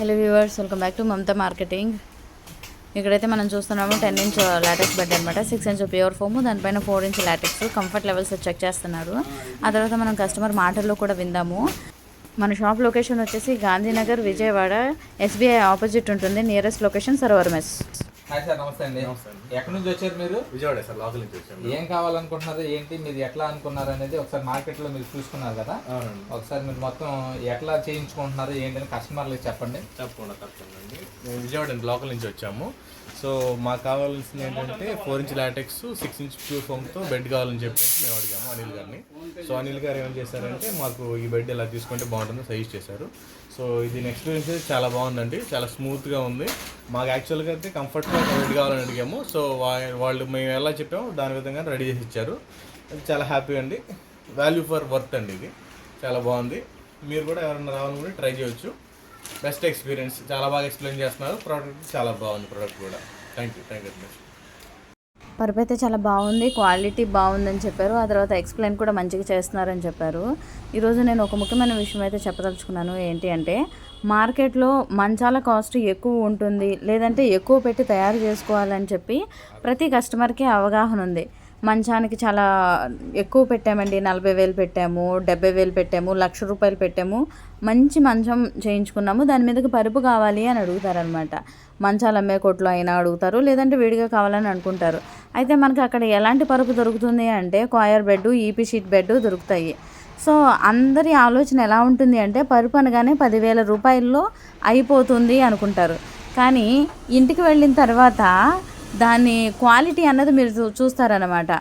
Hello viewers welcome back to Mamata Marketing. ఇక్కడైతే మనం చూస్తున్నాము టెన్ ఇంచ్ లాటెక్స్ బెడ్ అనమాట సిక్స్ ఇంచ్ ప్యూర్ ఫోమ్ దానిపైన four inch latex comfort levels check చేస్తున్నారు. ఆ తర్వాత మనం కస్టమర్ మాటల్లో కూడా విందాము. మన షాప్ లొకేషన్ వచ్చేసి గాంధీనగర్ విజయవాడ ఎస్బీఐ ఆపోజిట్ ఉంటుంది నియరెస్ట్ లొకేషన్ సర్వర్ మెస్ హాయ్ సార్ నమస్తే అండి. ఎక్కడి నుంచి వచ్చారు మీరు? విజయవాడ సార్ లోకల్ నుంచి వచ్చాము ఏం కావాలనుకుంటున్నారు ఏంటి మీరు ఎట్లా అనుకున్నారు అనేది ఒకసారి మార్కెట్లో మీరు చూసుకున్నారు కదా? ఒకసారి మీరు మొత్తం ఎట్లా చేయించుకుంటున్నారు ఏంటని కస్టమర్లకు చెప్పండి. తప్పకుండా తప్పకుండా అండి. మేము విజయవాడ లోకల్ నుంచి వచ్చాము. సో మాకు కావాల్సింది ఏంటంటే four inch latex six inch pure ఫోమ్తో bed కావాలని చెప్పేసి మేము అడిగాము అనిల్ గారిని. సో అనిల్ గారు ఏం చేశారంటే మాకు ఈ బెడ్ ఇలా తీసుకుంటే బాగుంటుందో సజెస్ట్ చేశారు. సో ఇది ఎక్స్పీరియన్స్ అయితే చాలా బాగుందండి చాలా స్మూత్గా ఉంది. మాకు యాక్చువల్గా అయితే కంఫర్ట్గా బెడ్ కావాలని అడిగాము. సో వా- వాళ్ళు మేము ఎలా చెప్పామో దాని విధంగా రెడీ చేసి ఇచ్చారు. అది చాలా హ్యాపీ అండి. వాల్యూ ఫర్ వర్త్ అండి ఇది. చాలా బాగుంది. మీరు కూడా ఎవరైనా రావాలనుకుంటే ట్రై చేయొచ్చు. Best experience. చాలా బాగా ఎక్స్ప్లెయిన్ చేస్తున్నారు. ప్రోడక్ట్ చాలా బాగుంది. ప్రోడక్ట్ కూడా. థ్యాంక్ యూ థ్యాంక్ యూ పరుపు అయితే చాలా బాగుంది. క్వాలిటీ బాగుందని చెప్పారు. ఆ తర్వాత ఎక్స్ప్లెయిన్ కూడా మంచిగా చేస్తున్నారని చెప్పారు. ఈరోజు నేను ఒక ముఖ్యమైన విషయం అయితే చెప్పదలుచుకున్నాను. ఏంటి అంటే మార్కెట్లో మంచాల కాస్ట్ ఎక్కువ ఉంటుంది. లేదంటే ఎక్కువ పెట్టి తయారు చేసుకోవాలని చెప్పి ప్రతి కస్టమర్కి అవగాహన ఉంది. మంచానికి చాలా ఎక్కువ పెట్టామండి. నలభై వేలు పెట్టాము డెబ్బై వేలు పెట్టాము లక్ష రూపాయలు పెట్టాము. మంచి మంచం చేయించుకున్నాము. దాని మీదకి పరుపు కావాలి అని అడుగుతారనమాట మంచాలు అమ్మే కొట్లో అయినా అడుగుతారు లేదంటే వేడిగా కావాలని అనుకుంటారు. అయితే మనకి అక్కడ ఎలాంటి పరుపు దొరుకుతుంది అంటే coir bed EP sheet bed దొరుకుతాయి. సో అందరి ఆలోచన ఎలా ఉంటుంది అంటే పరుపు అనగానే పదివేల రూపాయల్లో అయిపోతుంది అనుకుంటారు. కానీ ఇంటికి వెళ్ళిన తర్వాత దాని క్వాలిటీ అన్నది మీరు చూ- చూస్తారనమాట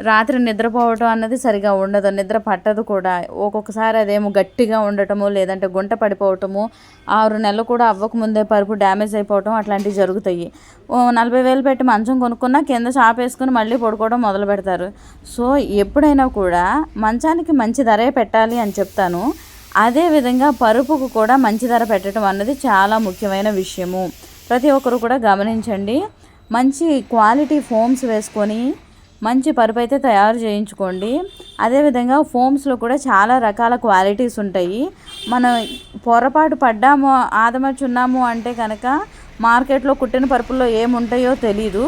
రాత్రి నిద్రపోవటం అన్నది సరిగా ఉండదు నిద్ర పట్టదు కూడా. ఒక్కొక్కసారి అదేమో గట్టిగా ఉండటము లేదంటే గుంట పడిపోవటము ఆరు నెలలు కూడా అవ్వకముందే పరుపు డ్యామేజ్ అయిపోవటం అట్లాంటివి జరుగుతాయి. ఓ నలభై వేలు పెట్టి మంచం కొనుక్కున్నా కింద షాప్ వేసుకుని మళ్ళీ పడుకోవడం మొదలు పెడతారు. సో ఎప్పుడైనా కూడా మంచానికి మంచి ధరే పెట్టాలి అని చెప్తాను. అదేవిధంగా పరుపుకు కూడా మంచి ధర పెట్టడం అన్నది చాలా ముఖ్యమైన విషయము. ప్రతి ఒక్కరు కూడా గమనించండి. మంచి క్వాలిటీ ఫోమ్స్ వేసుకొని మంచి పరుపు అయితే తయారు చేయించుకోండి. అదేవిధంగా ఫోమ్స్లో కూడా చాలా రకాల క్వాలిటీస్ ఉంటాయి. మనం పొరపాటు పడ్డాము ఆదమర్చున్నాము అంటే కనుక మార్కెట్లో కుట్టిన పరుపుల్లో ఏముంటాయో తెలీదు.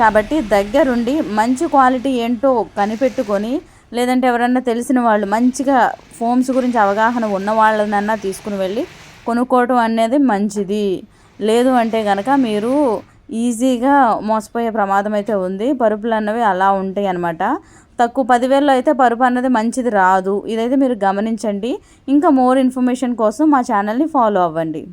కాబట్టి దగ్గరుండి మంచి క్వాలిటీ ఏంటో కనిపెట్టుకొని లేదంటే ఎవరన్నా తెలిసిన వాళ్ళు మంచిగా ఫోమ్స్ గురించి అవగాహన ఉన్న వాళ్ళనన్నా తీసుకుని వెళ్ళి కొనుక్కోవటం అనేది మంచిది. లేదు అంటే కనుక మీరు ఈజీగా మోసపోయే ప్రమాదం అయితే ఉంది. పరుపులు అన్నవి అలా ఉంటాయి అన్నమాట. తక్కువ పదివేల్లో అయితే పరుపు అన్నది మంచిది రాదు. ఇదైతే మీరు గమనించండి. ఇంకా మోర్ ఇన్ఫర్మేషన్ కోసం మా ఛానల్ని ఫాలో అవ్వండి.